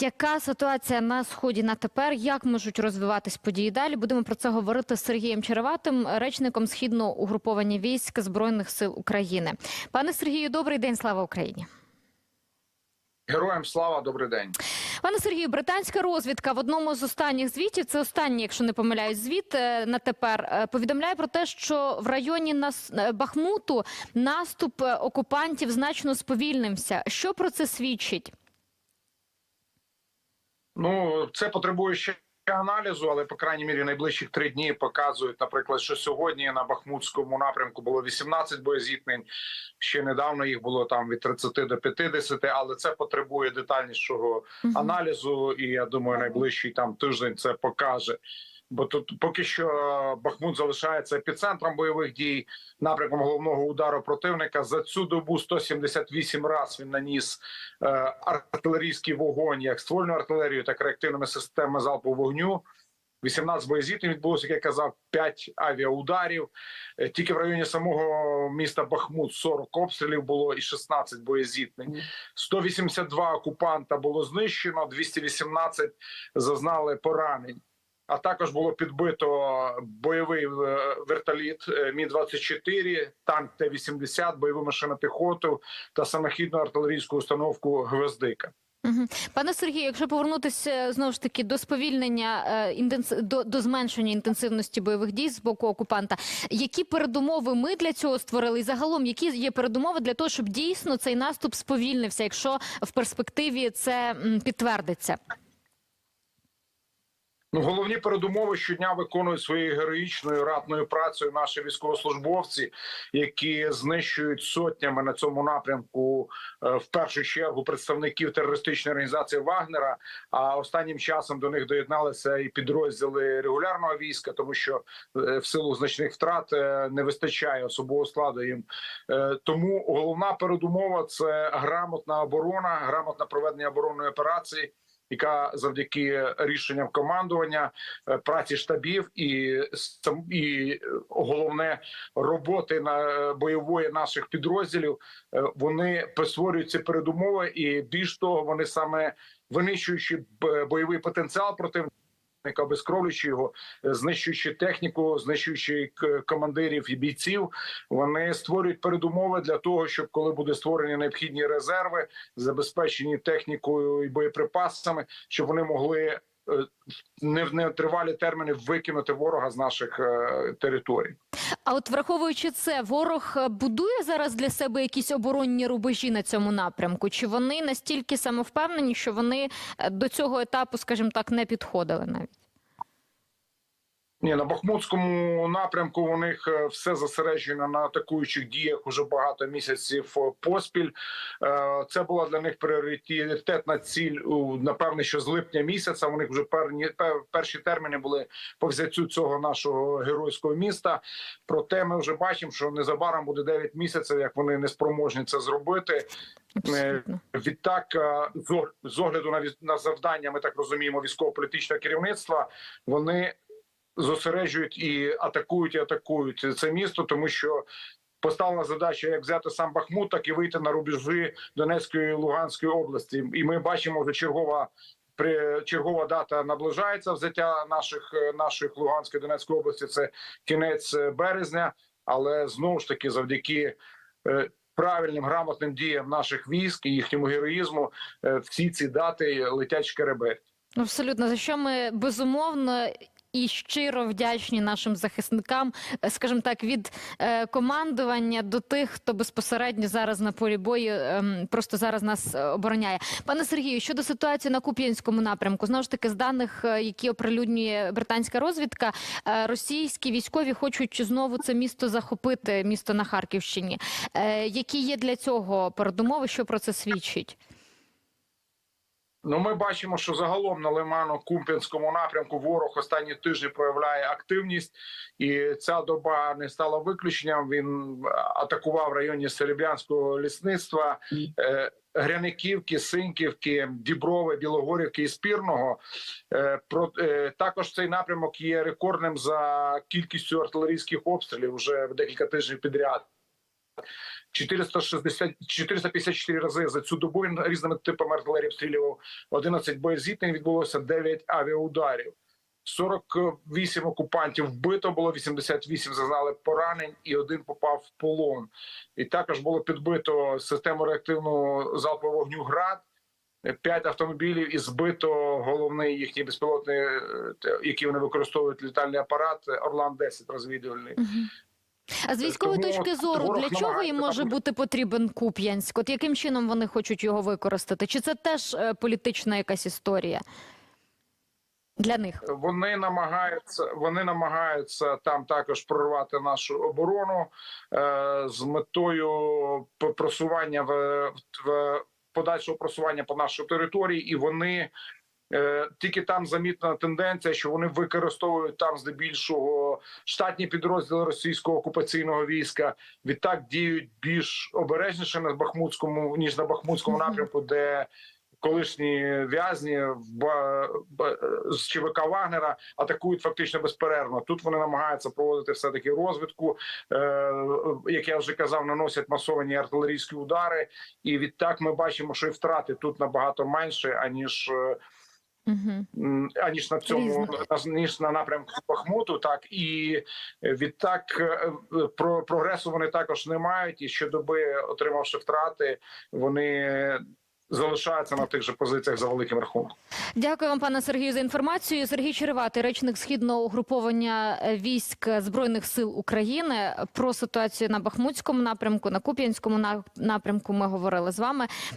Яка ситуація на сході на тепер? Як можуть розвиватись події далі? Будемо про це говорити з Сергієм Череватим, речником східного угруповання військ збройних сил України. Пане Сергію, добрий день, слава Україні. Героям слава, добрий день. Пане Сергію, британська розвідка в одному з останніх звітів, це останній, якщо не помиляюсь, звіт е, на тепер е, повідомляє про те, що в районі нас е, Бахмуту наступ окупантів значно сповільнився. Що про це свідчить? Ну це потребує ще аналізу, але по крайній мірі найближчих три дні показують, наприклад, що сьогодні на Бахмутському напрямку було 18 боєзіткнень. Ще недавно їх було там від 30 до 50, але це потребує детальнішого аналізу. І я думаю, найближчий там тиждень це покаже. Бо тут поки що Бахмут залишається епіцентром бойових дій, напрямком головного удару противника. За цю добу 178 раз він наніс е, артилерійський вогонь, як ствольну артилерію, так і реактивними системами залпового вогню. 18 боєзіткнень відбулося, як я казав, 5 авіаударів. Е, Тільки в районі самого міста Бахмут 40 обстрілів було і 16 боєзіткнень. 182 окупанта було знищено, 218 зазнали поранень. А також було підбито бойовий е, вертоліт е, Мі 24 танк Т-80, бойову машину піхоту та самохідну артилерійську установку Гвоздика. Пане Сергію, якщо повернутися знову ж таки до сповільнення е, до, до зменшення інтенсивності бойових дій з боку окупанта, які передумови ми для цього створили? І загалом, які є передумови для того, щоб дійсно цей наступ сповільнився, якщо в перспективі це підтвердиться? Ну, головні передумови щодня виконують своєю героїчною ратною працею наші військовослужбовці, які знищують сотнями на цьому напрямку е, в першу чергу представників терористичної організації Вагнера. А останнім часом до них доєдналися і підрозділи регулярного війська, тому що е, в силу значних втрат е, не вистачає особового складу їм. Тому головна передумова це грамотна оборона, грамотне проведення оборонної операції яка завдяки рішенням командування е, праці штабів і і головне роботи на е, бойової наших підрозділів, е, вони створюють передумови, і більш того, вони саме винищуючи бойовий потенціал противника. Обезкровлюючи його, е, знищуючи техніку, знищуючи к- командирів і бійців, вони створюють передумови для того, щоб коли буде створені необхідні резерви, забезпечені технікою і боєприпасами, щоб вони могли е, не в нетривалі терміни викинути ворога з наших е, територій. А от враховуючи це, ворог е, будує зараз для себе якісь оборонні рубежі на цьому напрямку? Чи вони настільки самовпевнені, що вони е, до цього етапу, скажімо так, не підходили навіть? Ні, на Бахмутському напрямку у них е, все зосереджено на атакуючих діях уже багато місяців е, поспіль. Е, Це була для них пріоритетна ціль. Напевне, що з липня місяця у них вже перші терміни були по взяттю цього нашого геройського міста. Проте ми вже бачимо, що незабаром буде 9 місяців, як вони не спроможні це зробити. Абсолютно. Відтак, з огляду на завдання, ми так розуміємо, військово-політичного керівництва, вони зосереджують і атакують, і атакують це місто, тому що поставлена задача як взяти сам Бахмут, так і вийти на рубежі Донецької і Луганської області. І ми бачимо вже чергова. Чергова дата наближається взяття наших наших Луганської Донецької області. Це кінець е, березня, але знову ж таки, завдяки е, правильним грамотним діям наших військ і їхньому героїзму, е, всі ці дати летять шкереберть. Абсолютно, за що ми безумовно. І щиро вдячні нашим захисникам, е, скажімо так, від е, командування до тих, хто безпосередньо зараз на полі бою ем, просто зараз нас е, обороняє. Пане Сергію, щодо ситуації на Куп'янському напрямку, знову ж таки, з даних, які оприлюднює британська розвідка, російські військові хочуть знову це місто захопити, місто на Харківщині. Які є для цього передумови, що про це свідчить? Ну, ми бачимо, що загалом на Лимано-Кумпінському напрямку ворог останні тижні проявляє активність, і ця доба не стала виключенням. Він атакував в районі Серебрянського лісництва. е, Гряниківки, Синьківки, Діброви, Білогорівки і Спірного. Е, е, також цей напрямок є рекордним за кількістю артилерійських обстрілів вже в декілька тижнів підряд. 460, 454 рази за цю добу він різними типами артилерії обстрілював 11 боєзіткнень, відбулося 9 авіаударів. 48 окупантів вбито було, 88 зазнали поранень і один попав в полон. І також було підбито систему реактивного залпового вогню ГРАД, п'ять автомобілів і збито головний їхній безпілотний, е, який вони використовують літальний апарат Орлан 10 розвідувальний. Мгм. А з військової Тому точки зору, для чого їм може бути потрібен Куп'янськ? От яким чином вони хочуть його використати? Чи це теж е, політична якась історія для них? Вони намагаються, вони намагаються там також прорвати нашу оборону е, з метою п- просування в, в подальшого просування по нашій території, і вони тільки там замітна тенденція, що вони використовують там здебільшого штатні підрозділи російського окупаційного війська. Відтак діють більш обережніше на Бахмутському ніж на Бахмутському напрямку, де колишні в'язні з ЧВК Вагнера атакують фактично безперервно. Тут вони намагаються проводити все таки розвідку. Е, як я вже казав, наносять масовані артилерійські удари, і відтак ми бачимо, що і втрати тут набагато менше аніж. Угу. аніж на цьому ніж на напрямку Бахмуту, так і е, відтак е, про прогресу вони також не мають. І щодоби, отримавши втрати, вони залишаються на тих же позиціях за великим рахунком. Дякую вам, пане Сергію, за інформацію. Сергій Череватий, речник східного угруповання е, військ збройних сил України. Про ситуацію на Бахмутському напрямку, на Куп'янському напрямку. Ми говорили з вами.